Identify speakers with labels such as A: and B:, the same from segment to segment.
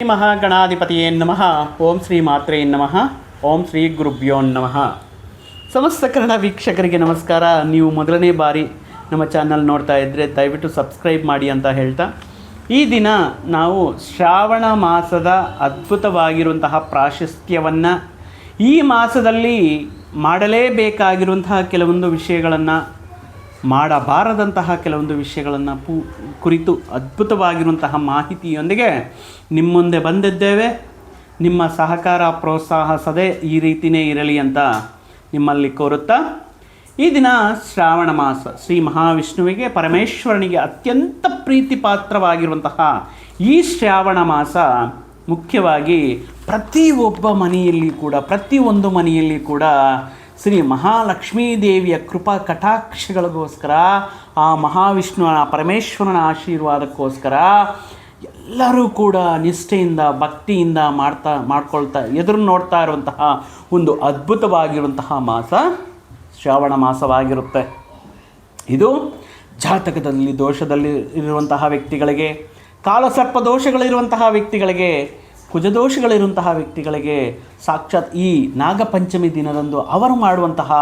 A: ಶ್ರೀ ಮಹಾಗಣಾಧಿಪತಿಯೇ ನಮಃ. ಓಂ ಶ್ರೀ ಮಾತ್ರೇ ನಮಃ. ಓಂ ಶ್ರೀ ಗುರುಭ್ಯೋ ನಮಃ. ಸಮಸ್ತ ಕನ್ನಡ ವೀಕ್ಷಕರಿಗೆ ನಮಸ್ಕಾರ. ನೀವು ಮೊದಲನೇ ಬಾರಿ ನಮ್ಮ ಚಾನಲ್ ನೋಡ್ತಾ ಇದ್ದರೆ ದಯವಿಟ್ಟು ಸಬ್ಸ್ಕ್ರೈಬ್ ಮಾಡಿ ಅಂತ ಹೇಳ್ತಾ. ಈ ದಿನ ನಾವು ಶ್ರಾವಣ ಮಾಸದ ಅದ್ಭುತವಾಗಿರುವಂತಹ ಪ್ರಾಶಸ್ತ್ಯವನ್ನು ಈ ಮಾಸದಲ್ಲಿ ಮಾಡಲೇಬೇಕಾಗಿರುವಂತಹ ಕೆಲವೊಂದು ವಿಷಯಗಳನ್ನು ಮಾಡಬಾರದಂತಹ ಕೆಲವೊಂದು ವಿಷಯಗಳನ್ನು ಪೂ, ಕುರಿತು ಅದ್ಭುತವಾಗಿರುವಂತಹ ಮಾಹಿತಿಯೊಂದಿಗೆ ನಿಮ್ಮ ಮುಂದೆ ಬಂದಿದ್ದೇವೆ. ನಿಮ್ಮ ಸಹಕಾರ ಪ್ರೋತ್ಸಾಹ ಸದೇ ಈ ರೀತಿಯೇ ಇರಲಿ ಅಂತ ನಿಮ್ಮಲ್ಲಿ ಕೋರುತ್ತಾ, ಈ ದಿನ ಶ್ರಾವಣ ಮಾಸ, ಶ್ರೀ ಮಹಾವಿಷ್ಣುವಿಗೆ ಪರಮೇಶ್ವರನಿಗೆ ಅತ್ಯಂತ ಪ್ರೀತಿ ಪಾತ್ರವಾಗಿರುವಂತಹ ಈ ಶ್ರಾವಣ ಮಾಸ ಮುಖ್ಯವಾಗಿ ಪ್ರತಿಯೊಬ್ಬ ಮನೆಯಲ್ಲಿ ಕೂಡ, ಪ್ರತಿಯೊಂದು ಮನೆಯಲ್ಲಿ ಕೂಡ ಶ್ರೀ ಮಹಾಲಕ್ಷ್ಮೀ ದೇವಿಯ ಕೃಪಾ ಕಟಾಕ್ಷಗಳಿಗೋಸ್ಕರ, ಆ ಮಹಾವಿಷ್ಣುವನ ಪರಮೇಶ್ವರನ ಆಶೀರ್ವಾದಕ್ಕೋಸ್ಕರ ಎಲ್ಲರೂ ಕೂಡ ನಿಷ್ಠೆಯಿಂದ, ಭಕ್ತಿಯಿಂದ ಮಾಡ್ತಾ, ಮಾಡ್ಕೊಳ್ತಾ, ಎದುರು ನೋಡ್ತಾ ಇರುವಂತಹ ಒಂದು ಅದ್ಭುತವಾಗಿರುವಂತಹ ಮಾಸ ಶ್ರಾವಣ ಮಾಸವಾಗಿರುತ್ತೆ. ಇದು ಜಾತಕದಲ್ಲಿ, ದೋಷದಲ್ಲಿ ಇರುವಂತಹ ವ್ಯಕ್ತಿಗಳಿಗೆ, ಕಾಲಸರ್ಪ ದೋಷಗಳಿರುವಂತಹ ವ್ಯಕ್ತಿಗಳಿಗೆ ಕುಜದೋಷಗಳಿರುವಂತಹ ವ್ಯಕ್ತಿಗಳಿಗೆ ಸಾಕ್ಷಾತ್ ಈ ನಾಗಪಂಚಮಿ ದಿನದಂದು ಅವರು ಮಾಡುವಂತಹ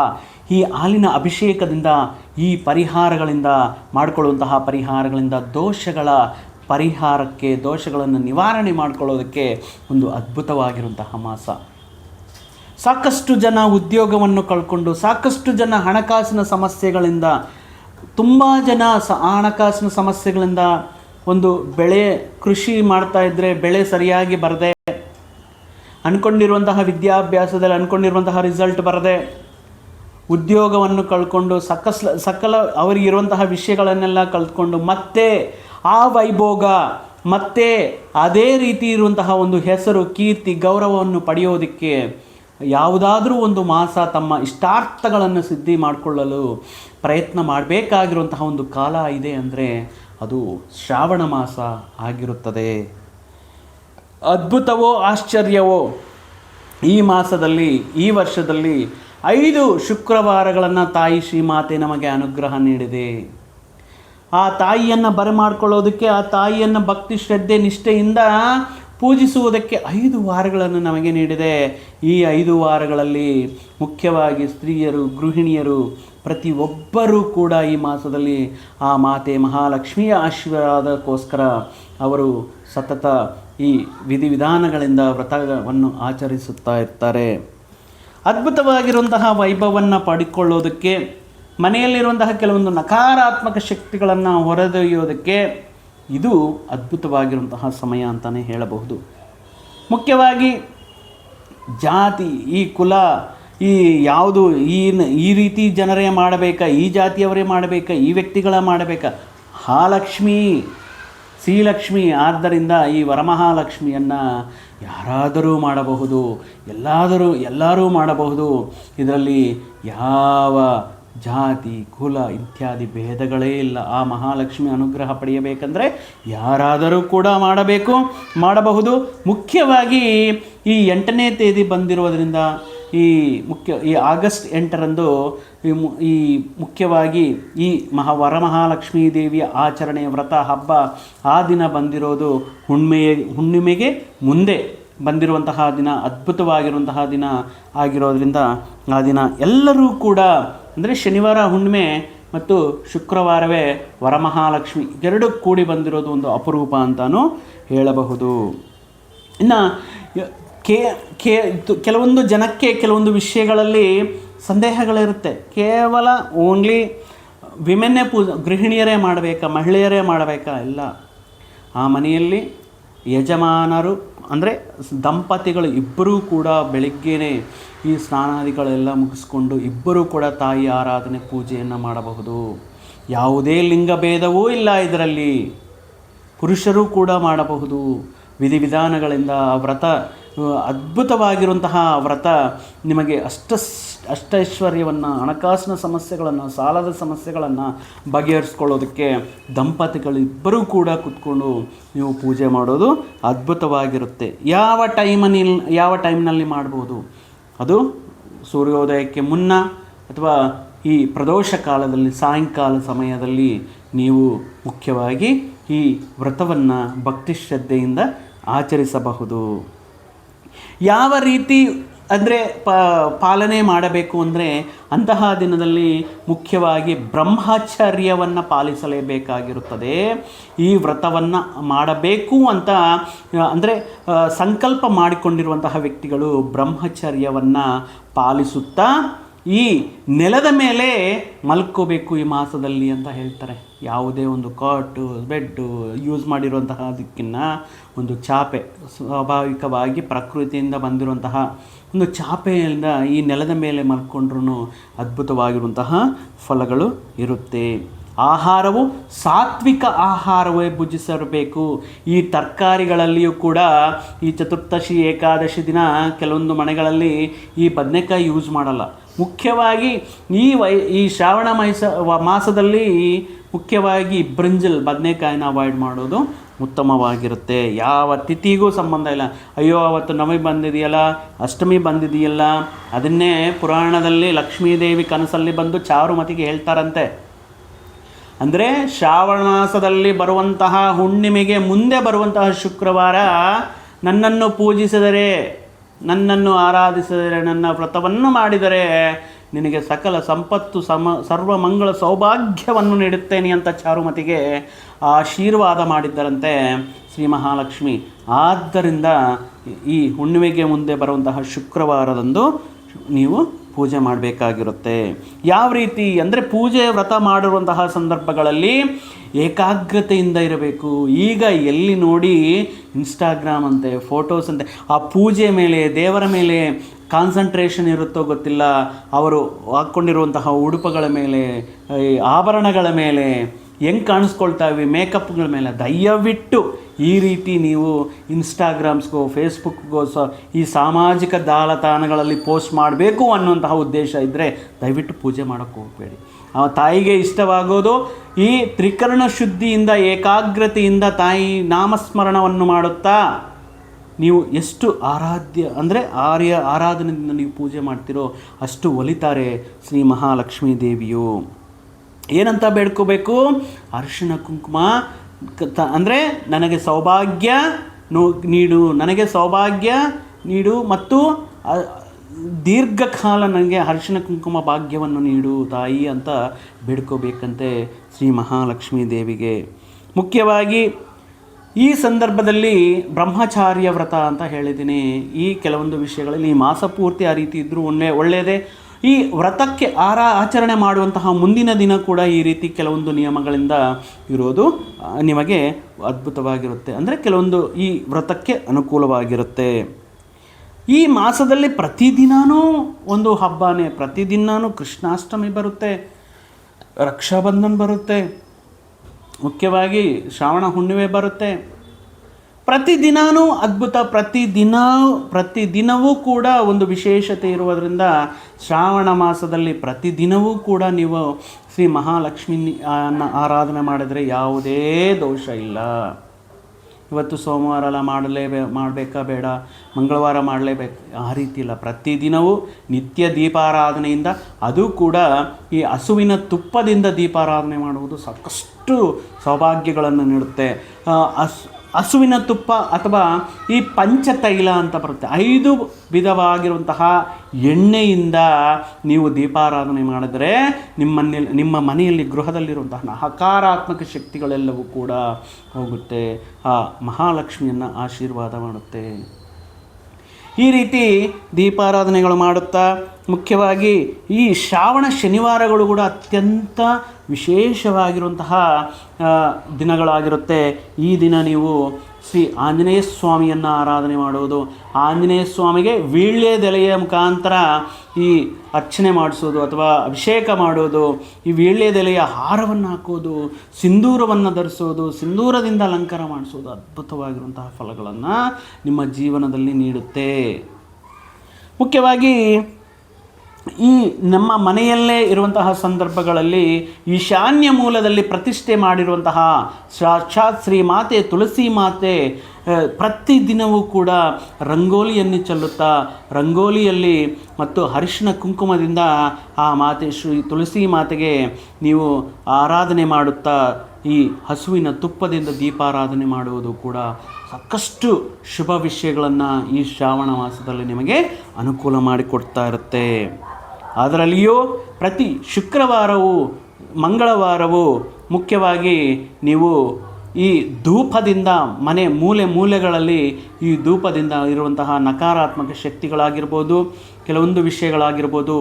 A: ಈ ಹಾಲಿನ ಅಭಿಷೇಕದಿಂದ ಈ ಪರಿಹಾರಗಳಿಂದ ಮಾಡಿಕೊಳ್ಳುವಂತಹ ಪರಿಹಾರಗಳಿಂದ ದೋಷಗಳ ಪರಿಹಾರಕ್ಕೆ, ದೋಷಗಳನ್ನು ನಿವಾರಣೆ ಮಾಡಿಕೊಳ್ಳೋದಕ್ಕೆ ಒಂದು ಅದ್ಭುತವಾಗಿರುವಂತಹ ಮಾಸ. ಸಾಕಷ್ಟು ಜನ ಉದ್ಯೋಗವನ್ನು ಕಳ್ಕೊಂಡು, ಸಾಕಷ್ಟು ಜನ ಹಣಕಾಸಿನ ಸಮಸ್ಯೆಗಳಿಂದ, ತುಂಬ ಜನ ಸ, ಹಣಕಾಸಿನ ಸಮಸ್ಯೆಗಳಿಂದ ಒಂದು ಬೆಳೆ ಕೃಷಿ ಮಾಡ್ತಾ ಇದ್ದರೆ ಬೆಳೆ ಸರಿಯಾಗಿ ಬರದೆ ಅಂದ್ಕೊಂಡಿರುವಂತಹ ವಿದ್ಯಾಭ್ಯಾಸದಲ್ಲಿ ಅಂದ್ಕೊಂಡಿರುವಂತಹ ರಿಸಲ್ಟ್ ಬರದೆ, ಉದ್ಯೋಗವನ್ನು ಕಳ್ಕೊಂಡು ಸಕಸ್, ಸಕಲ ಅವರಿಗಿರುವಂತಹ ವಿಷಯಗಳನ್ನೆಲ್ಲ ಕಲ್ತ್ಕೊಂಡು ಮತ್ತೆ ಆ ವೈಭೋಗ, ಮತ್ತೆ ಅದೇ ರೀತಿ ಇರುವಂತಹ ಒಂದು ಹೆಸರು, ಕೀರ್ತಿ, ಗೌರವವನ್ನು ಪಡೆಯೋದಕ್ಕೆ ಯಾವುದಾದ್ರೂ ಒಂದು ಮಾಸ ತಮ್ಮ ಇಷ್ಟಾರ್ಥಗಳನ್ನು ಸಿದ್ಧಿ ಮಾಡಿಕೊಳ್ಳಲು ಪ್ರಯತ್ನ ಮಾಡಬೇಕಾಗಿರುವಂತಹ ಒಂದು ಕಾಲ ಇದೆ ಅಂದರೆ ಅದು ಶ್ರಾವಣ ಮಾಸ ಆಗಿರುತ್ತದೆ. ಅದ್ಭುತವೋ ಆಶ್ಚರ್ಯವೋ? ಈ ಮಾಸದಲ್ಲಿ, ಈ ವರ್ಷದಲ್ಲಿ ಐದು ಶುಕ್ರವಾರಗಳನ್ನು ತಾಯಿ ಶ್ರೀಮಾತೆ ನಮಗೆ ಅನುಗ್ರಹ ನೀಡಿದೆ. ಆ ತಾಯಿಯನ್ನು ಬರಮಾಡ್ಕೊಳ್ಳೋದಕ್ಕೆ, ಆ ತಾಯಿಯನ್ನು ಭಕ್ತಿ ಶ್ರದ್ಧೆ ನಿಷ್ಠೆಯಿಂದ ಪೂಜಿಸುವುದಕ್ಕೆ ಐದು ವಾರಗಳನ್ನು ನಮಗೆ ನೀಡಿದೆ. ಈ ಐದು ವಾರಗಳಲ್ಲಿ ಮುಖ್ಯವಾಗಿ ಸ್ತ್ರೀಯರು, ಗೃಹಿಣಿಯರು, ಪ್ರತಿಯೊಬ್ಬರೂ ಕೂಡ ಈ ಮಾಸದಲ್ಲಿ ಆ ಮಾತೆ ಮಹಾಲಕ್ಷ್ಮಿಯ ಆಶೀರ್ವಾದಕ್ಕೋಸ್ಕರ ಅವರು ಸತತ ಈ ವಿಧಿವಿಧಾನಗಳಿಂದ ವ್ರತವನ್ನು ಆಚರಿಸುತ್ತಾ ಇರ್ತಾರೆ. ಅದ್ಭುತವಾಗಿರುವಂತಹ ವೈಭವವನ್ನು ಪಡಿಕೊಳ್ಳೋದಕ್ಕೆ, ಮನೆಯಲ್ಲಿರುವಂತಹ ಕೆಲವೊಂದು ನಕಾರಾತ್ಮಕ ಶಕ್ತಿಗಳನ್ನು ಹೊರದೊಯ್ಯೋದಕ್ಕೆ ಇದು ಅದ್ಭುತವಾಗಿರುವಂತಹ ಸಮಯ ಅಂತಲೇ ಹೇಳಬಹುದು. ಮುಖ್ಯವಾಗಿ ಜಾತಿ, ಈ ಕುಲ, ಈ ಯಾವುದು, ಈ ಈ ರೀತಿ ಜನರೇ ಮಾಡಬೇಕಾ, ಈ ಜಾತಿಯವರೇ ಮಾಡಬೇಕಾ, ಈ ವ್ಯಕ್ತಿಗಳ ಮಾಡಬೇಕಾ? ಮಹಾಲಕ್ಷ್ಮಿ ಶ್ರೀಲಕ್ಷ್ಮಿ, ಆದ್ದರಿಂದ ಈ ವರಮಹಾಲಕ್ಷ್ಮಿಯನ್ನು ಯಾರಾದರೂ ಮಾಡಬಹುದು, ಎಲ್ಲಾದರೂ, ಎಲ್ಲರೂ ಮಾಡಬಹುದು. ಇದರಲ್ಲಿ ಯಾವ ಜಾತಿ, ಕುಲ ಇತ್ಯಾದಿ ಭೇದಗಳೇ ಇಲ್ಲ. ಆ ಮಹಾಲಕ್ಷ್ಮಿ ಅನುಗ್ರಹ ಪಡೆಯಬೇಕಂದ್ರೆ ಯಾರಾದರೂ ಕೂಡ ಮಾಡಬೇಕು, ಮಾಡಬಹುದು. ಮುಖ್ಯವಾಗಿ ಈ ಎಂಟನೇ ತೇದಿ ಬಂದಿರೋದರಿಂದ ಈ ಮುಖ್ಯ, ಈ ಆಗಸ್ಟ್ ಎಂಟರಂದು ಈ ಈ ಮುಖ್ಯವಾಗಿ ಈ ಮಹಾ, ವರಮಹಾಲಕ್ಷ್ಮೀ ದೇವಿಯ ಆಚರಣೆ ವ್ರತ ಹಬ್ಬ ಆ ದಿನ ಬಂದಿರೋದು ಹುಣ್ಣಿಮೆಯ ಹುಣ್ಣಿಮೆಗೆ ಮುಂದೆ ಬಂದಿರುವಂತಹ ದಿನ, ಅದ್ಭುತವಾಗಿರುವಂತಹ ದಿನ ಆಗಿರೋದರಿಂದ ಆ ದಿನ ಎಲ್ಲರೂ ಕೂಡ ಅಂದರೆ ಶನಿವಾರ, ಹುಣ್ಣಿಮೆ ಮತ್ತು ಶುಕ್ರವಾರವೇ ವರಮಹಾಲಕ್ಷ್ಮಿ ಎರಡು ಕೂಡಿ ಬಂದಿರೋದು ಒಂದು ಅಪರೂಪ ಅಂತಲೂ ಹೇಳಬಹುದು. ಇನ್ನು ಕೆ, ಕೇ ಕೆಲವೊಂದು ಜನಕ್ಕೆ ಕೆಲವೊಂದು ವಿಷಯಗಳಲ್ಲಿ ಸಂದೇಹಗಳಿರುತ್ತೆ. ಕೇವಲ ಓನ್ಲಿ ವಿಮೆನ್ನೇ ಪೂಜ, ಗೃಹಿಣಿಯರೇ ಮಾಡಬೇಕಾ, ಮಹಿಳೆಯರೇ ಮಾಡಬೇಕಾ? ಇಲ್ಲ. ಆ ಮನೆಯಲ್ಲಿ ಯಜಮಾನರು ಅಂದರೆ ದಂಪತಿಗಳು ಇಬ್ಬರೂ ಕೂಡ ಬೆಳಿಗ್ಗೆನೇ ಈ ಸ್ನಾನಾದಿಗಳೆಲ್ಲ ಮುಗಿಸ್ಕೊಂಡು ಇಬ್ಬರೂ ಕೂಡ ತಾಯಿ ಆರಾಧನೆ ಪೂಜೆಯನ್ನು ಮಾಡಬಹುದು. ಯಾವುದೇ ಲಿಂಗಭೇದವೂ ಇಲ್ಲ ಇದರಲ್ಲಿ. ಪುರುಷರು ಕೂಡ ಮಾಡಬಹುದು. ವಿಧಿವಿಧಾನಗಳಿಂದ ವ್ರತ ಅದ್ಭುತವಾಗಿರುವಂತಹ ವ್ರತ ನಿಮಗೆ ಅಷ್ಟ ಅಷ್ಟೈಶ್ವರ್ಯವನ್ನು, ಹಣಕಾಸಿನ ಸಮಸ್ಯೆಗಳನ್ನು, ಸಾಲದ ಸಮಸ್ಯೆಗಳನ್ನು ಬಗೆಹರಿಸ್ಕೊಳ್ಳೋದಕ್ಕೆ ದಂಪತಿಗಳಿಬ್ಬರೂ ಕೂಡ ಕೂತ್ಕೊಂಡು ನೀವು ಪೂಜೆ ಮಾಡೋದು ಅದ್ಭುತವಾಗಿರುತ್ತೆ. ಯಾವ ಟೈಮಲ್ಲಿ, ಯಾವ ಟೈಮ್ನಲ್ಲಿ ಮಾಡ್ಬೋದು? ಅದು ಸೂರ್ಯೋದಯಕ್ಕೆ ಮುನ್ನ ಅಥವಾ ಈ ಪ್ರದೋಷ ಕಾಲದಲ್ಲಿ, ಸಾಯಂಕಾಲ ಸಮಯದಲ್ಲಿ ನೀವು ಮುಖ್ಯವಾಗಿ ಈ ವ್ರತವನ್ನು ಭಕ್ತಿ ಶ್ರದ್ಧೆಯಿಂದ ಆಚರಿಸಬಹುದು. ಯಾವ ರೀತಿ ಅಂದರೆ ಪ, ಪಾಲನೆ ಮಾಡಬೇಕು ಅಂದರೆ ಅಂತಹ ದಿನದಲ್ಲಿ ಮುಖ್ಯವಾಗಿ ಬ್ರಹ್ಮಚರ್ಯವನ್ನು ಪಾಲಿಸಲೇಬೇಕಾಗಿರುತ್ತದೆ. ಈ ವ್ರತವನ್ನು ಮಾಡಬೇಕು ಅಂತ ಅಂದರೆ ಸಂಕಲ್ಪ ಮಾಡಿಕೊಂಡಿರುವಂತಹ ವ್ಯಕ್ತಿಗಳು ಬ್ರಹ್ಮಚರ್ಯವನ್ನು ಪಾಲಿಸುತ್ತಾ ಈ ನೆಲದ ಮೇಲೆ ಮಲ್ಕೋಬೇಕು ಈ ಮಾಸದಲ್ಲಿ ಅಂತ ಹೇಳ್ತಾರೆ. ಯಾವುದೇ ಒಂದು ಕಾಟು, ಬೆಡ್ಡು ಯೂಸ್ ಮಾಡಿರುವಂತಹ ಅದಕ್ಕಿನ್ನ ಒಂದು ಚಾಪೆ, ಸ್ವಾಭಾವಿಕವಾಗಿ ಪ್ರಕೃತಿಯಿಂದ ಬಂದಿರುವಂತಹ ಒಂದು ಚಾಪೆಯಿಂದ ಈ ನೆಲದ ಮೇಲೆ ಮಲ್ಕೊಂಡ್ರೂ ಅದ್ಭುತವಾಗಿರುವಂತಹ ಫಲಗಳು ಇರುತ್ತೆ. ಆಹಾರವು ಸಾತ್ವಿಕ ಆಹಾರವೇ ಭುಜಿಸಿರಬೇಕು ಈ ತರಕಾರಿಗಳಲ್ಲಿಯೂ ಕೂಡ ಈ ಚತುರ್ದಶಿ ಏಕಾದಶಿ ದಿನ ಕೆಲವೊಂದು ಮನೆಗಳಲ್ಲಿ ಈ ಬದನೆಕಾಯಿ ಯೂಸ್ ಮಾಡಲ್ಲ. ಮುಖ್ಯವಾಗಿ ಈ ವೈ, ಈ ಶ್ರಾವಣ ಮೈಸ ಮಾಸದಲ್ಲಿ ಮುಖ್ಯವಾಗಿ ಬ್ರಿಂಜಲ್, ಬದನೆಕಾಯಿನ ಅವಾಯ್ಡ್ ಮಾಡೋದು ಉತ್ತಮವಾಗಿರುತ್ತೆ. ಯಾವ ತಿಥಿಗೂ ಸಂಬಂಧ ಇಲ್ಲ. ಅಯ್ಯೋ, ಅವತ್ತು ನಮಗೆ ಬಂದಿದೆಯಲ್ಲ, ಅಷ್ಟಮಿ ಬಂದಿದೆಯಲ್ಲ, ಅದನ್ನೇ ಪುರಾಣದಲ್ಲಿ ಲಕ್ಷ್ಮೀದೇವಿ ಕನಸಲ್ಲಿ ಬಂದು ಚಾರುಮತಿಗೆ ಹೇಳ್ತಾರಂತೆ. ಅಂದರೆ ಶ್ರಾವಣ ಮಾಸದಲ್ಲಿ ಬರುವಂತಹ ಹುಣ್ಣಿಮೆಗೆ ಮುಂದೆ ಬರುವಂತಹ ಶುಕ್ರವಾರ ನನ್ನನ್ನು ಪೂಜಿಸಿದರೆ ನನ್ನನ್ನು ಆರಾಧಿಸಿದರೆ ನನ್ನ ವ್ರತವನ್ನು ಮಾಡಿದರೆ ನಿನಗೆ ಸಕಲ ಸಂಪತ್ತು ಸಮ ಸರ್ವ ಮಂಗಳ ಸೌಭಾಗ್ಯವನ್ನು ನೀಡುತ್ತೇನೆ ಅಂತ ಚಾರುಮತಿಗೆ ಆಶೀರ್ವಾದ ಮಾಡಿದ್ದರಂತೆ ಶ್ರೀ ಮಹಾಲಕ್ಷ್ಮಿ. ಆದ್ದರಿಂದ ಈ ಹುಣ್ಣಿಮೆಗೆ ಮುಂದೆ ಬರುವಂತಹ ಶುಕ್ರವಾರದಂದು ನೀವು ಪೂಜೆ ಮಾಡಬೇಕಾಗಿರುತ್ತೆ. ಯಾವ ರೀತಿ ಅಂದರೆ ಪೂಜೆ ವ್ರತ ಮಾಡಿರುವಂತಹ ಸಂದರ್ಭಗಳಲ್ಲಿ ಏಕಾಗ್ರತೆಯಿಂದ ಇರಬೇಕು. ಈಗ ಎಲ್ಲಿ ನೋಡಿ ಇನ್ಸ್ಟಾಗ್ರಾಮ್ ಅಂತೆ ಫೋಟೋಸ್ ಅಂತೆ, ಆ ಪೂಜೆ ಮೇಲೆ, ದೇವರ ಮೇಲೆ ಕಾನ್ಸಂಟ್ರೇಷನ್ ಇರುತ್ತೋ ಗೊತ್ತಿಲ್ಲ. ಅವರು ಹಾಕ್ಕೊಂಡಿರುವಂತಹ ಉಡುಪುಗಳ ಮೇಲೆ ಆಭರಣಗಳ ಮೇಲೆ ಹೆಂಗೆ ಕಾಣಿಸ್ಕೊಳ್ತಾ ಇವೆ? ಮೇಕಪ್ಗಳ ಮೇಲೆ ದಯವಿಟ್ಟು ಈ ರೀತಿ ನೀವು ಇನ್ಸ್ಟಾಗ್ರಾಮ್ಸ್ಗೋ ಫೇಸ್ಬುಕ್ಗೋ ಸ ಈ ಸಾಮಾಜಿಕ ಜಾಲತಾಣಗಳಲ್ಲಿ ಪೋಸ್ಟ್ ಮಾಡಬೇಕು ಅನ್ನುವಂತಹ ಉದ್ದೇಶ ಇದ್ದರೆ ದಯವಿಟ್ಟು ಪೂಜೆ ಮಾಡೋಕ್ಕೆ ಹೋಗಬೇಡಿ. ಆ ತಾಯಿಗೆ ಇಷ್ಟವಾಗೋದು ಈ ತ್ರಿಕರಣ ಶುದ್ಧಿಯಿಂದ, ಏಕಾಗ್ರತೆಯಿಂದ ತಾಯಿ ನಾಮಸ್ಮರಣವನ್ನು ಮಾಡುತ್ತಾ ನೀವು ಎಷ್ಟು ಆರಾಧ್ಯ, ಅಂದರೆ ಆರ್ಯ ಆರಾಧನೆಯಿಂದ ನೀವು ಪೂಜೆ ಮಾಡ್ತಿರೋ ಅಷ್ಟು ಒಲಿತಾರೆ ಶ್ರೀ ಮಹಾಲಕ್ಷ್ಮೀ ದೇವಿಯು. ಏನಂತ ಬೇಡ್ಕೋಬೇಕು? ಅರಿಶಿಣ ಕುಂಕುಮ ಅಂದರೆ ನನಗೆ ಸೌಭಾಗ್ಯ ನೀಡು, ನನಗೆ ಸೌಭಾಗ್ಯ ನೀಡು ಮತ್ತು ದೀರ್ಘಕಾಲ ನನಗೆ ಅರಿಶಿಣ ಕುಂಕುಮ ಭಾಗ್ಯವನ್ನು ನೀಡು ತಾಯಿ ಅಂತ ಬೇಡ್ಕೋಬೇಕಂತೆ ಶ್ರೀ ಮಹಾಲಕ್ಷ್ಮೀ ದೇವಿಗೆ. ಮುಖ್ಯವಾಗಿ ಈ ಸಂದರ್ಭದಲ್ಲಿ ಬ್ರಹ್ಮಚಾರ್ಯ ವ್ರತ ಅಂತ ಹೇಳಿದ್ದೀನಿ. ಈ ಕೆಲವೊಂದು ವಿಷಯಗಳಲ್ಲಿ ಮಾಸಪೂರ್ತಿ ಮಾಸ ಪೂರ್ತಿ ಆ ರೀತಿ ಇದ್ದರೂ ಒಳ್ಳೆ ಒಳ್ಳೆಯದೇ ಈ ವ್ರತಕ್ಕೆ ಆರ ಆಚರಣೆ ಮಾಡುವಂತಹ ಮುಂದಿನ ದಿನ ಕೂಡ ಈ ರೀತಿ ಕೆಲವೊಂದು ನಿಯಮಗಳಿಂದ ಇರೋದು ನಿಮಗೆ ಅದ್ಭುತವಾಗಿರುತ್ತೆ. ಅಂದರೆ ಕೆಲವೊಂದು ಈ ವ್ರತಕ್ಕೆ ಅನುಕೂಲವಾಗಿರುತ್ತೆ. ಈ ಮಾಸದಲ್ಲಿ ಪ್ರತಿದಿನವೂ ಒಂದು ಹಬ್ಬನೇ ಪ್ರತಿದಿನವೂ ಕೃಷ್ಣಾಷ್ಟಮಿ ಬರುತ್ತೆ, ರಕ್ಷಾಬಂಧನ್ ಬರುತ್ತೆ, ಮುಖ್ಯವಾಗಿ ಶ್ರಾವಣ ಹುಣ್ಣಿಮೆ ಬರುತ್ತೆ. ಪ್ರತಿದಿನವೂ ಅದ್ಭುತ, ಪ್ರತಿದಿನ, ಪ್ರತಿದಿನವೂ ಕೂಡ ಒಂದು ವಿಶೇಷತೆ ಇರುವುದರಿಂದ ಶ್ರಾವಣ ಮಾಸದಲ್ಲಿ ಪ್ರತಿದಿನವೂ ಕೂಡ ನೀವು ಶ್ರೀ ಮಹಾಲಕ್ಷ್ಮೀ ಅನ್ನ ಆರಾಧನೆ ಮಾಡಿದರೆ ಯಾವುದೇ ದೋಷ ಇಲ್ಲ. ಇವತ್ತು ಸೋಮವಾರ ಎಲ್ಲ ಮಾಡಲೇ ಮಾಡಬೇಕಾ ಬೇಡ? ಮಂಗಳವಾರ ಮಾಡಲೇಬೇಕು. ಆ ರೀತಿ ಇಲ್ಲ. ಪ್ರತಿದಿನವೂ ನಿತ್ಯ ದೀಪಾರಾಧನೆಯಿಂದ ಅದು ಕೂಡ ಈ ಹಸುವಿನ ತುಪ್ಪದಿಂದ ದೀಪಾರಾಧನೆ ಮಾಡುವುದು ಸಾಕಷ್ಟು ಸೌಭಾಗ್ಯಗಳನ್ನು ನೀಡುತ್ತೆ. ಹಸ್ ಹಸುವಿನ ತುಪ್ಪ ಅಥವಾ ಈ ಪಂಚತೈಲ ಅಂತ ಬರುತ್ತೆ. ಐದು ವಿಧವಾಗಿರುವಂತಹ ಎಣ್ಣೆಯಿಂದ ನೀವು ದೀಪಾರಾಧನೆ ಮಾಡಿದರೆ ನಿಮ್ಮನೆ ನಿಮ್ಮ ಮನೆಯಲ್ಲಿ ಗೃಹದಲ್ಲಿರುವಂತಹ ಹಕಾರಾತ್ಮಕ ಶಕ್ತಿಗಳೆಲ್ಲವೂ ಕೂಡ ಹೋಗುತ್ತೆ. ಆ ಮಹಾಲಕ್ಷ್ಮಿಯನ್ನು ಆಶೀರ್ವಾದ ಮಾಡುತ್ತೆ. ಈ ರೀತಿ ದೀಪಾರಾಧನೆಗಳು ಮಾಡುತ್ತಾ ಮುಖ್ಯವಾಗಿ ಈ ಶ್ರಾವಣ ಶನಿವಾರಗಳು ಕೂಡ ಅತ್ಯಂತ ವಿಶೇಷವಾಗಿರುವಂತಹ ದಿನಗಳಾಗಿರುತ್ತೆ. ಈ ದಿನ ನೀವು ಶ್ರೀ ಆಂಜನೇಯ ಸ್ವಾಮಿಯನ್ನು ಆರಾಧನೆ ಮಾಡುವುದು ಆಂಜನೇಯ ಸ್ವಾಮಿಗೆ ವೀಳ್ಯದೆಲೆಯ ಮುಖಾಂತರ ಈ ಅರ್ಚನೆ ಮಾಡಿಸೋದು ಅಥವಾ ಅಭಿಷೇಕ ಮಾಡೋದು. ಈ ವೀಳ್ಯದೆಲೆಯ ಹಾರವನ್ನು ಹಾಕೋದು, ಸಿಂಧೂರವನ್ನು ಧರಿಸೋದು, ಸಿಂಧೂರದಿಂದ ಅಲಂಕಾರ ಮಾಡಿಸೋದು ಅದ್ಭುತವಾಗಿರುವಂತಹ ಫಲಗಳನ್ನು ನಿಮ್ಮ ಜೀವನದಲ್ಲಿ ನೀಡುತ್ತೆ. ಮುಖ್ಯವಾಗಿ ಈ ನಮ್ಮ ಮನೆಯಲ್ಲೇ ಇರುವಂತಹ ಸಂದರ್ಭಗಳಲ್ಲಿ ಈಶಾನ್ಯ ಮೂಲದಲ್ಲಿ ಪ್ರತಿಷ್ಠೆ ಮಾಡಿರುವಂತಹ ಸಾಕ್ಷಾತ್ ಶ್ರೀ ಮಾತೆ ತುಳಸಿ ಮಾತೆ ಪ್ರತಿದಿನವೂ ಕೂಡ ರಂಗೋಲಿಯನ್ನು ಚೆಲ್ಲುತ್ತಾ, ರಂಗೋಲಿಯಲ್ಲಿ ಮತ್ತು ಹರಿಶಿನ ಕುಂಕುಮದಿಂದ ಆ ಮಾತೆ ಶ್ರೀ ತುಳಸಿ ಮಾತೆಗೆ ನೀವು ಆರಾಧನೆ ಮಾಡುತ್ತಾ, ಈ ಹಸುವಿನ ತುಪ್ಪದಿಂದ ದೀಪಾರಾಧನೆ ಮಾಡುವುದು ಕೂಡ ಸಾಕಷ್ಟು ಶುಭ ವಿಷಯಗಳನ್ನು ಈ ಶ್ರಾವಣ ಮಾಸದಲ್ಲಿ ನಿಮಗೆ ಅನುಕೂಲ ಮಾಡಿಕೊಡ್ತಾ ಇರುತ್ತೆ. ಅದರಲ್ಲಿಯೂ ಪ್ರತಿ ಶುಕ್ರವಾರವೂ, ಮಂಗಳವಾರವೂ ಮುಖ್ಯವಾಗಿ ನೀವು ಈ ಧೂಪದಿಂದ ಮನೆ ಮೂಲೆ ಮೂಲೆಗಳಲ್ಲಿ ಈ ಧೂಪದಿಂದ ಇರುವಂತಹ ನಕಾರಾತ್ಮಕ ಶಕ್ತಿಗಳಾಗಿರ್ಬೋದು, ಕೆಲವೊಂದು ವಿಷಯಗಳಾಗಿರ್ಬೋದು,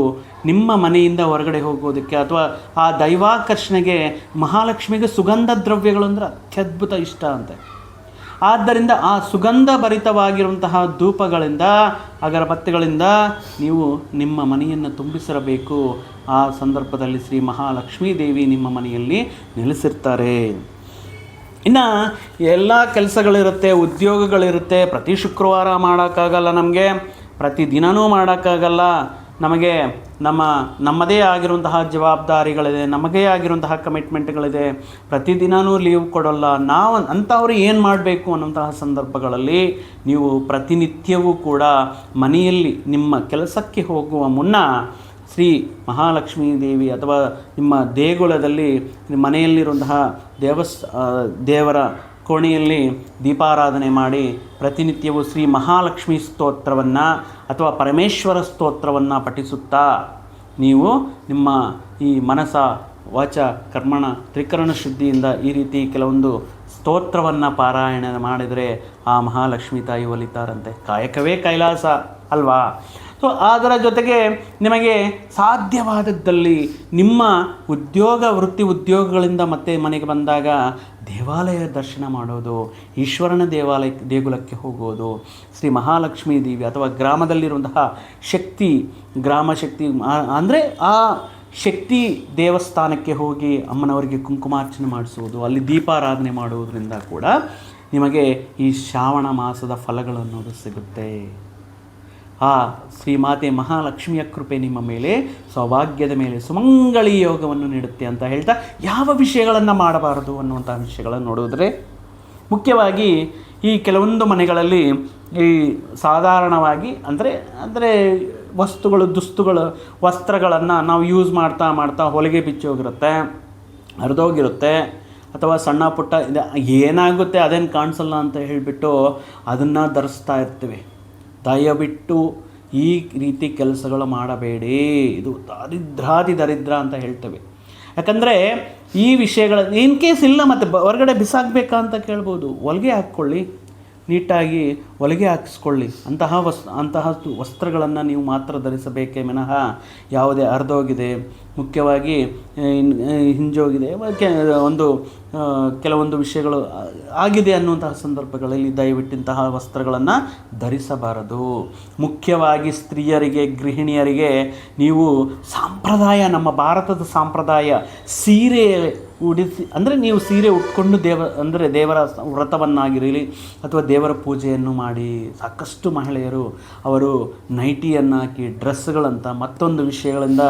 A: ನಿಮ್ಮ ಮನೆಯಿಂದ ಹೊರಗಡೆ ಹೋಗೋದಕ್ಕೆ ಅಥವಾ ಆ ದೈವಾಕರ್ಷಣೆಗೆ ಮಹಾಲಕ್ಷ್ಮಿಗೆ ಸುಗಂಧ ದ್ರವ್ಯಗಳು ಅಂದರೆ ಅತ್ಯದ್ಭುತ ಇಷ್ಟ ಅಂತೆ. ಆದ್ದರಿಂದ ಆ ಸುಗಂಧ ಭರಿತವಾಗಿರುವಂತಹ ಧೂಪಗಳಿಂದ ಅಗರಬತ್ತಿಗಳಿಂದ ನೀವು ನಿಮ್ಮ ಮನೆಯನ್ನು ತುಂಬಿಸಿರಬೇಕು. ಆ ಸಂದರ್ಭದಲ್ಲಿ ಶ್ರೀ ಮಹಾಲಕ್ಷ್ಮೀ ದೇವಿ ನಿಮ್ಮ ಮನೆಯಲ್ಲಿ ನೆಲೆಸಿರ್ತಾರೆ. ಇನ್ನು ಎಲ್ಲ ಕೆಲಸಗಳಿರುತ್ತೆ, ಉದ್ಯೋಗಗಳಿರುತ್ತೆ. ಪ್ರತಿ ಶುಕ್ರವಾರ ಮಾಡೋಕ್ಕಾಗಲ್ಲ ನಮಗೆ. ಪ್ರತಿದಿನವೂ ಮಾಡೋಕ್ಕಾಗಲ್ಲ. ನಮಗೆ ನಮ್ಮ, ನಮ್ಮದೇ ಆಗಿರುವಂತಹ ಜವಾಬ್ದಾರಿಗಳಿದೆ, ನಮಗೇ ಆಗಿರುವಂತಹ ಕಮಿಟ್ಮೆಂಟ್ಗಳಿದೆ ಪ್ರತಿದಿನವೂ ಲೀವ್ ಕೊಡೋಲ್ಲ. ನಾವು ಅಂಥವ್ರು ಏನು ಮಾಡಬೇಕು ಅನ್ನೋಂತಹ ಸಂದರ್ಭಗಳಲ್ಲಿ ನೀವು ಪ್ರತಿನಿತ್ಯವೂ ಕೂಡ ಮನೆಯಲ್ಲಿ ನಿಮ್ಮ ಕೆಲಸಕ್ಕೆ ಹೋಗುವ ಮುನ್ನ ಶ್ರೀ ಮಹಾಲಕ್ಷ್ಮೀ ದೇವಿ ಅಥವಾ ನಿಮ್ಮ ದೇಗುಲದಲ್ಲಿ ಮನೆಯಲ್ಲಿರುವಂತಹ ದೇವಸ್ ದೇವರ ಕೋಣೆಯಲ್ಲಿ ದೀಪಾರಾಧನೆ ಮಾಡಿ ಪ್ರತಿನಿತ್ಯವೂ ಶ್ರೀ ಮಹಾಲಕ್ಷ್ಮಿ ಸ್ತೋತ್ರವನ್ನು ಅಥವಾ ಪರಮೇಶ್ವರ ಸ್ತೋತ್ರವನ್ನು ಪಠಿಸುತ್ತಾ ನೀವು ನಿಮ್ಮ ಈ ಮನಸ, ವಾಚ, ಕರ್ಮಣ, ತ್ರಿಕರಣ ಶುದ್ಧಿಯಿಂದ ಈ ರೀತಿ ಕೆಲವೊಂದು ಸ್ತೋತ್ರವನ್ನು ಪಾರಾಯಣ ಮಾಡಿದರೆ ಆ ಮಹಾಲಕ್ಷ್ಮಿ ತಾಯಿ ಒಲಿತಾರಂತೆ. ಕಾಯಕವೇ ಕೈಲಾಸ, ಅಲ್ವಾ? ಸೊ ಅದರ ಜೊತೆಗೆ ನಿಮಗೆ ಸಾಧ್ಯವಾದದ್ದಲ್ಲಿ ನಿಮ್ಮ ಉದ್ಯೋಗ, ವೃತ್ತಿ ಉದ್ಯೋಗಗಳಿಂದ ಮತ್ತೆ ಮನೆಗೆ ಬಂದಾಗ ದೇವಾಲಯ ದರ್ಶನ ಮಾಡೋದು, ಈಶ್ವರನ ದೇವಾಲಯ, ದೇಗುಲಕ್ಕೆ ಹೋಗೋದು, ಶ್ರೀ ಮಹಾಲಕ್ಷ್ಮೀ ದೇವಿ ಅಥವಾ ಗ್ರಾಮದಲ್ಲಿರುವಂತಹ ಶಕ್ತಿ, ಗ್ರಾಮ ಶಕ್ತಿ ಅಂದರೆ ಆ ಶಕ್ತಿ ದೇವಸ್ಥಾನಕ್ಕೆ ಹೋಗಿ ಅಮ್ಮನವರಿಗೆ ಕುಂಕುಮಾರ್ಚನೆ ಮಾಡಿಸುವುದು, ಅಲ್ಲಿ ದೀಪಾರಾಧನೆ ಮಾಡುವುದರಿಂದ ಕೂಡ ನಿಮಗೆ ಈ ಶ್ರಾವಣ ಮಾಸದ ಫಲಗಳು ಅನ್ನೋದು ಸಿಗುತ್ತೆ. ಆ ಶ್ರೀಮಾತೆ ಮಹಾಲಕ್ಷ್ಮಿಯ ಕೃಪೆ ನಿಮ್ಮ ಮೇಲೆ, ಸೌಭಾಗ್ಯದ ಮೇಲೆ, ಸುಮಂಗಳಿ ಯೋಗವನ್ನು ನೀಡುತ್ತೆ ಅಂತ ಹೇಳ್ತಾ ಯಾವ ವಿಷಯಗಳನ್ನು ಮಾಡಬಾರದು ಅನ್ನುವಂಥ ವಿಷಯಗಳನ್ನು ನೋಡಿದ್ರೆ, ಮುಖ್ಯವಾಗಿ ಈ ಕೆಲವೊಂದು ಮನೆಗಳಲ್ಲಿ ಈ ಸಾಧಾರಣವಾಗಿ ಅಂದರೆ ಅಂದರೆ ವಸ್ತುಗಳು, ದುಸ್ತುಗಳು, ವಸ್ತ್ರಗಳನ್ನು ನಾವು ಯೂಸ್ ಮಾಡ್ತಾ ಮಾಡ್ತಾ ಹೊಲಿಗೆ ಬಿಚ್ಚಿ ಹೋಗಿರುತ್ತೆ, ಹರಿದೋಗಿರುತ್ತೆ, ಅಥವಾ ಸಣ್ಣ ಪುಟ್ಟ ಇದು, ಏನಾಗುತ್ತೆ ಅದೇನು ಕಾಣಿಸಲ್ಲ ಅಂತ ಹೇಳಿಬಿಟ್ಟು ಅದನ್ನು ಧರಿಸ್ತಾ ಇರ್ತೀವಿ. ದಯವಿಟ್ಟು ಈ ರೀತಿ ಕೆಲಸಗಳು ಮಾಡಬೇಡಿ. ಇದು ದರಿದ್ರಾದಿ ದರಿದ್ರ ಅಂತ ಹೇಳ್ತೇವೆ. ಯಾಕಂದರೆ ಈ ವಿಷಯಗಳ ಇನ್ ಕೇಸ್ ಇಲ್ಲ ಮತ್ತು ಹೊರಗಡೆ ಬಿಸಾಕಬೇಕಾ ಅಂತ ಕೇಳ್ಬೋದು. ಹೊಲಿಗೆ ಹಾಕ್ಕೊಳ್ಳಿ. ನೀಟಾಗಿ ಹೊಲಿಗೆ ಹಾಕಿಸ್ಕೊಳ್ಳಿ. ಅಂತಹ ವಸ್ ಅಂತಹ ವಸ್ತ್ರಗಳನ್ನು ನೀವು ಮಾತ್ರ ಧರಿಸಬೇಕೇ ವಿನಃ ಯಾವುದೇ ಹರಿದೋಗಿದೆ ಮುಖ್ಯವಾಗಿ ಹಿಂಜೋಗಿದೆ ಒಂದು ಕೆಲವೊಂದು ವಿಷಯಗಳು ಆಗಿದೆ ಅನ್ನುವಂತಹ ಸಂದರ್ಭಗಳಲ್ಲಿ ದಯವಿಟ್ಟು ಇಂತಹ ವಸ್ತ್ರಗಳನ್ನು ಧರಿಸಬಾರದು. ಮುಖ್ಯವಾಗಿ ಸ್ತ್ರೀಯರಿಗೆ, ಗೃಹಿಣಿಯರಿಗೆ ನೀವು ಸಾಂಪ್ರದಾಯ, ನಮ್ಮ ಭಾರತದ ಸಾಂಪ್ರದಾಯ, ಸೀರೆ ಉಡಿಸಿ, ಅಂದರೆ ನೀವು ಸೀರೆ ಉಟ್ಕೊಂಡು ದೇವ, ಅಂದರೆ ದೇವರ ವ್ರತವನ್ನಾಗಿರಲಿ ಅಥವಾ ದೇವರ ಪೂಜೆಯನ್ನು ಮಾಡಿ ಸಾಕಷ್ಟು ಮಹಿಳೆಯರು ಅವರು ನೈಟಿಯನ್ನು ಹಾಕಿ ಡ್ರೆಸ್ಗಳಂತ ಮತ್ತೊಂದು ವಿಷಯಗಳಿಂದ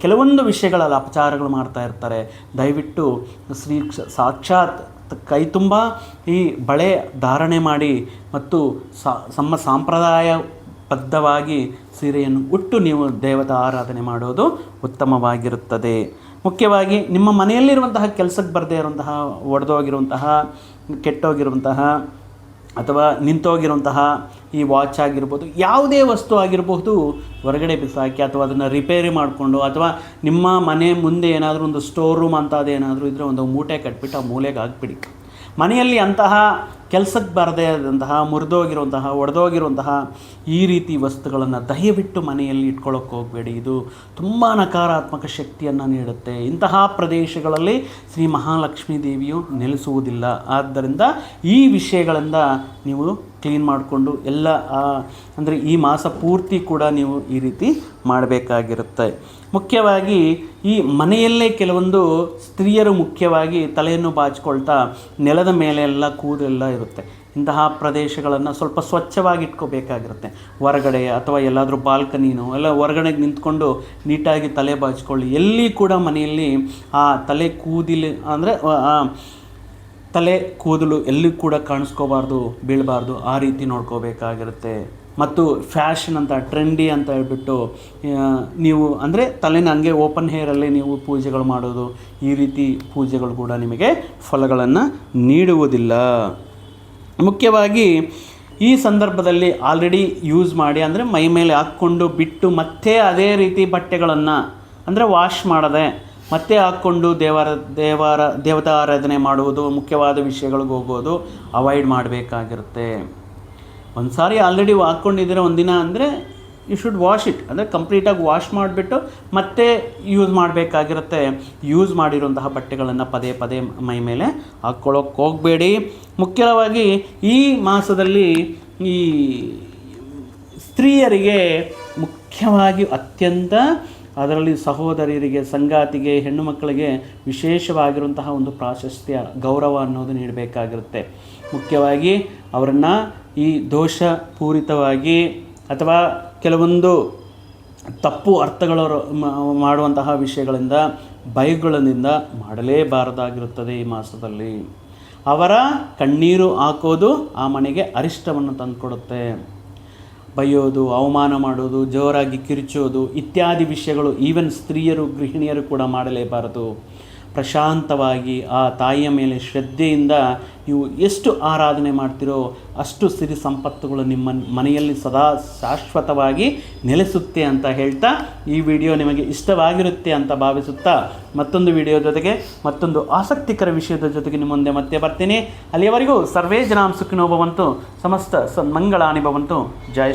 A: ಕೆಲವೊಂದು ವಿಷಯಗಳಲ್ಲಿ ಅಪಚಾರಗಳು ಮಾಡ್ತಾ ಇರ್ತಾರೆ. ದಯವಿಟ್ಟು ಶ್ರೀ ಸಾಕ್ಷಾತ್ ಕೈ ತುಂಬ ಈ ಬಳೆ ಧಾರಣೆ ಮಾಡಿ ಮತ್ತು ನಮ್ಮ ಸಾಂಪ್ರದಾಯ ಬದ್ಧವಾಗಿ ಸೀರೆಯನ್ನು ಉಟ್ಟು ನೀವು ದೇವತಾ ಆರಾಧನೆ ಮಾಡೋದು ಉತ್ತಮವಾಗಿರುತ್ತದೆ. ಮುಖ್ಯವಾಗಿ ನಿಮ್ಮ ಮನೆಯಲ್ಲಿರುವಂತಹ ಕೆಲಸಕ್ಕೆ ಬರದೇ ಇರುವಂತಹ, ಒಡೆದೋಗಿರುವಂತಹ, ಕೆಟ್ಟೋಗಿರುವಂತಹ ಅಥವಾ ನಿಂತೋಗಿರುವಂತಹ ಈ ವಾಚ್ ಆಗಿರ್ಬೋದು, ಯಾವುದೇ ವಸ್ತು ಆಗಿರಬಹುದು, ಹೊರಗಡೆ ಬಿಸಾಕಿ ಅಥವಾ ಅದನ್ನು ರಿಪೇರಿ ಮಾಡಿಕೊಂಡು ಅಥವಾ ನಿಮ್ಮ ಮನೆ ಮುಂದೆ ಏನಾದರೂ ಒಂದು ಸ್ಟೋರ್ ರೂಮ್ ಅಂತ ಅದೇನಾದರೂ ಇದ್ದರೆ ಒಂದು ಮೂಟೆ ಕಟ್ಬಿಟ್ಟು ಆ ಮೂಲೆಗೆ ಹಾಕ್ಬಿಡಿ. ಮನೆಯಲ್ಲಿ ಅಂತಹ ಕೆಲಸಕ್ಕೆ ಬರದೇ ಆದಂತಹ, ಮುರಿದೋಗಿರುವಂತಹ, ಒಡೆದೋಗಿರುವಂತಹ ಈ ರೀತಿ ವಸ್ತುಗಳನ್ನು ದಯವಿಟ್ಟು ಮನೆಯಲ್ಲಿ ಇಟ್ಕೊಳ್ಳೋಕೆ ಹೋಗಬೇಡಿ. ಇದು ತುಂಬ ನಕಾರಾತ್ಮಕ ಶಕ್ತಿಯನ್ನು ನೀಡುತ್ತೆ. ಇಂತಹ ಪ್ರದೇಶಗಳಲ್ಲಿ ಶ್ರೀ ಮಹಾಲಕ್ಷ್ಮೀ ದೇವಿಯು ನೆಲೆಸುವುದಿಲ್ಲ. ಆದ್ದರಿಂದ ಈ ವಿಷಯಗಳಿಂದ ನೀವು ಕ್ಲೀನ್ ಮಾಡಿಕೊಂಡು ಎಲ್ಲ ಅಂದರೆ ಈ ಮಾಸ ಪೂರ್ತಿ ಕೂಡ ನೀವು ಈ ರೀತಿ ಮಾಡಬೇಕಾಗಿರುತ್ತೆ. ಮುಖ್ಯವಾಗಿ ಈ ಮನೆಯಲ್ಲೇ ಕೆಲವೊಂದು ಸ್ತ್ರೀಯರು ಮುಖ್ಯವಾಗಿ ತಲೆಯನ್ನು ಬಾಚಿಕೊಳ್ತಾ ನೆಲದ ಮೇಲೆ ಎಲ್ಲ ಕೂದಲೆಲ್ಲ ಇರುತ್ತೆ. ಇಂತಹ ಪ್ರದೇಶಗಳನ್ನು ಸ್ವಲ್ಪ ಸ್ವಚ್ಛವಾಗಿ ಇಟ್ಕೋಬೇಕಾಗಿರುತ್ತೆ ಹೊರಗಡೆ ಅಥವಾ ಎಲ್ಲಾದರೂ ಬಾಲ್ಕನಿನೋ ಎಲ್ಲ ಹೊರಗಡೆ ನಿಂತ್ಕೊಂಡು ನೀಟಾಗಿ ತಲೆ ಬಾಚಿಕೊಳ್ಳಿ. ಎಲ್ಲಿ ಕೂಡ ಮನೆಯಲ್ಲಿ ಆ ತಲೆ ಕೂದಿಲು ಅಂದರೆ ತಲೆ ಕೂದಲು ಎಲ್ಲಿ ಕೂಡ ಕಾಣಿಸ್ಕೋಬಾರ್ದು, ಬೀಳಬಾರ್ದು ಆ ರೀತಿ ನೋಡ್ಕೋಬೇಕಾಗಿರುತ್ತೆ. ಮತ್ತು ಫ್ಯಾಷನ್ ಅಂತ, ಟ್ರೆಂಡಿ ಅಂತ ಹೇಳ್ಬಿಟ್ಟು ನೀವು ಅಂದರೆ ತಲೆನ ಹಂಗೆ ಓಪನ್ ಹೇರಲ್ಲಿ ನೀವು ಪೂಜೆಗಳು ಮಾಡೋದು, ಈ ರೀತಿ ಪೂಜೆಗಳು ಕೂಡ ನಿಮಗೆ ಫಲಗಳನ್ನು ನೀಡುವುದಿಲ್ಲ. ಮುಖ್ಯವಾಗಿ ಈ ಸಂದರ್ಭದಲ್ಲಿ ಆಲ್ರೆಡಿ ಯೂಸ್ ಮಾಡಿ ಅಂದರೆ ಮೈ ಮೇಲೆ ಹಾಕ್ಕೊಂಡು ಬಿಟ್ಟು ಮತ್ತೆ ಅದೇ ರೀತಿ ಬಟ್ಟೆಗಳನ್ನು ಅಂದರೆ ವಾಶ್ ಮಾಡದೆ ಮತ್ತೆ ಹಾಕ್ಕೊಂಡು ದೇವರ ದೇವರ, ದೇವತಾ ಆರಾಧನೆ ಮಾಡುವುದು, ಮುಖ್ಯವಾದ ವಿಷಯಗಳಿಗೆ ಹೋಗೋದು ಅವಾಯ್ಡ್ ಮಾಡಬೇಕಾಗಿರುತ್ತೆ. ಒಂದು ಸಾರಿ ಆಲ್ರೆಡಿ ಹಾಕ್ಕೊಂಡಿದ್ದೀರ ಒಂದಿನ ಅಂದರೆ ಯು ಶುಡ್ ವಾಶ್ ಇಟ್ ಅಂದರೆ ಕಂಪ್ಲೀಟಾಗಿ ವಾಶ್ ಮಾಡಿಬಿಟ್ಟು ಮತ್ತೆ ಯೂಸ್ ಮಾಡಬೇಕಾಗಿರುತ್ತೆ. ಯೂಸ್ ಮಾಡಿರುವಂತಹ ಬಟ್ಟೆಗಳನ್ನು ಪದೇ ಪದೇ ಮೈ ಮೇಲೆ ಹಾಕ್ಕೊಳ್ಳೋಕೆ ಹೋಗಬೇಡಿ. ಮುಖ್ಯವಾಗಿ ಈ ಮಾಸದಲ್ಲಿ ಈ ಸ್ತ್ರೀಯರಿಗೆ ಮುಖ್ಯವಾಗಿ ಅತ್ಯಂತ ಅದರಲ್ಲಿ ಸಹೋದರಿಯರಿಗೆ, ಸಂಗಾತಿಗೆ, ಹೆಣ್ಣು ಮಕ್ಕಳಿಗೆ ವಿಶೇಷವಾಗಿರುವಂತಹ ಒಂದು ಪ್ರಾಶಸ್ತ್ಯ ಗೌರವ ಅನ್ನೋದು ನೀಡಬೇಕಾಗಿರುತ್ತೆ. ಮುಖ್ಯವಾಗಿ ಅವರನ್ನು ಈ ದೋಷ ಪೂರಿತವಾಗಿ ಅಥವಾ ಕೆಲವೊಂದು ತಪ್ಪು ಅರ್ಥಗಳು ಮಾಡುವಂತಹ ವಿಷಯಗಳಿಂದ ಬೈಗಳಿಂದ ಮಾಡಲೇಬಾರದಾಗಿರುತ್ತದೆ ಈ ಮಾಸದಲ್ಲಿ. ಅವರ ಕಣ್ಣೀರು ಹಾಕೋದು ಆ ಮನೆಗೆ ಅರಿಷ್ಟವನ್ನು ತಂದುಕೊಡುತ್ತೆ. ಬೈಯೋದು, ಅವಮಾನ ಮಾಡೋದು, ಜೋರಾಗಿ ಕಿರುಚೋದು ಇತ್ಯಾದಿ ವಿಷಯಗಳು ಈವನ್ ಸ್ತ್ರೀಯರು, ಗೃಹಿಣಿಯರು ಕೂಡ ಮಾಡಲೇಬಾರದು. ಪ್ರಶಾಂತವಾಗಿ ಆ ತಾಯಿಯ ಮೇಲೆ ಶ್ರದ್ಧೆಯಿಂದ ನೀವು ಎಷ್ಟು ಆರಾಧನೆ ಮಾಡ್ತೀರೋ ಅಷ್ಟು ಸಿರಿ ಸಂಪತ್ತುಗಳು ನಿಮ್ಮ ಮನೆಯಲ್ಲಿ ಸದಾ ಶಾಶ್ವತವಾಗಿ ನೆಲೆಸುತ್ತೆ ಅಂತ ಹೇಳ್ತಾ ಈ ವಿಡಿಯೋ ನಿಮಗೆ ಇಷ್ಟವಾಗಿರುತ್ತೆ ಅಂತ ಭಾವಿಸುತ್ತಾ ಮತ್ತೊಂದು ವಿಡಿಯೋ ಜೊತೆಗೆ ಮತ್ತೊಂದು ಆಸಕ್ತಿಕರ ವಿಷಯದ ಜೊತೆಗೆ ನಿಮ್ಮ ಮುಂದೆ ಮತ್ತೆ ಬರ್ತೀನಿ. ಅಲ್ಲಿಯವರೆಗೂ ಸರ್ವೇ ಜನಾಂ ಸುಖಿನೋ ಭವಂತು, ಸಮಸ್ತ ಸನ್ಮಂಗಳಾನಿ ಭವಂತು. ಜಯ